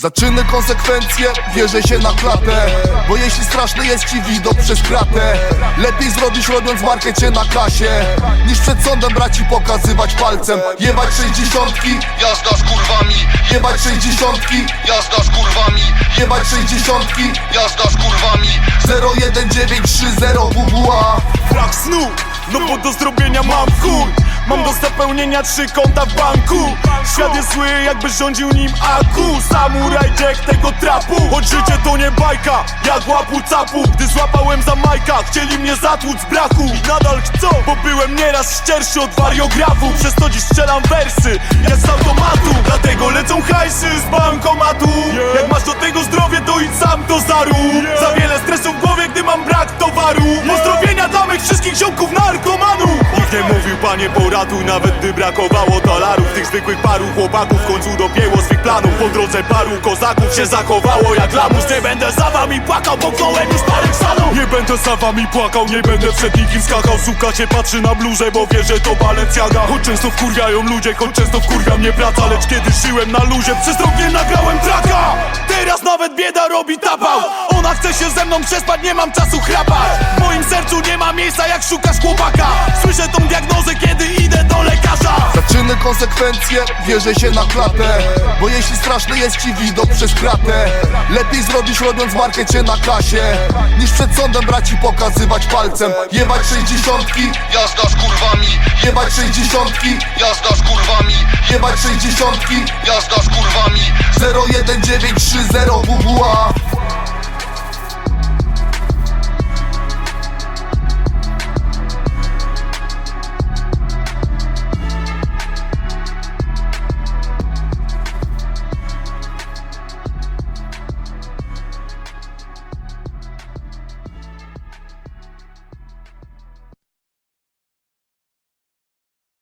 Zaczyny konsekwencje, wierzę się na klatę. Bo jeśli straszny jest ci widok przez kratę Lepiej zrobisz robiąc markecie na kasie Niż przed sądem braci pokazywać palcem. Jebać sześćdziesiątki, jazda z kurwami. Jebać sześćdziesiątki, jazda z kurwami. Jebać sześćdziesiątki, jazda z kurwami 01930 WWA Brak snu, no bo do zrobienia mam chuj Zapełnienia trzy konta w banku. Świat jest zły jakby rządził nim Aku. Samuraj Jack tego trapu. Choć życie to nie bajka Jak łapu capu. Gdy złapałem za majka Chcieli mnie zatłuc braku. I nadal chcą Bo byłem nieraz szczerszy od wariografów Przez to dziś strzelam wersy Jak z automatu. Dlatego lecą hajsy z bankomatu. Jak masz panie poratuj nawet gdy brakowało dolarów. Tych zwykłych paru chłopaków w końcu dopięło swych planów. Po drodze paru kozaków się zachowało jak lamus. Nie będę za wami płakał, bo kołem już parę Nie będę za wami płakał, nie będę przed nikim skakał. Suka się patrzy na bluzę, bo wie, że to Balenciaga. Choć często wkurwiają ludzie, choć często wkurwia mnie praca. Lecz kiedy żyłem na luzie, przez rok nie nagrałem traka. Teraz nawet bieda robi tapał. Ona chce się ze mną przespać, nie mam czasu chrapać. W moim sercu nie ma miejsca jak szukasz chłopaka. Słyszę tą diagnozę, kiedy idę do lekarza Zaczyny konsekwencje, wierzę się na klatę Bo jeśli straszny jest ci widok przez kratę Lepiej zrobisz robiąc markecie na kasie Niż przed sądem braci pokazywać palcem. Jebać sześćdziesiątki, jazda z kurwami. Jebać sześćdziesiątki, jazda z kurwami. Jebać sześćdziesiątki, jazda z kurwami. 01930 WWA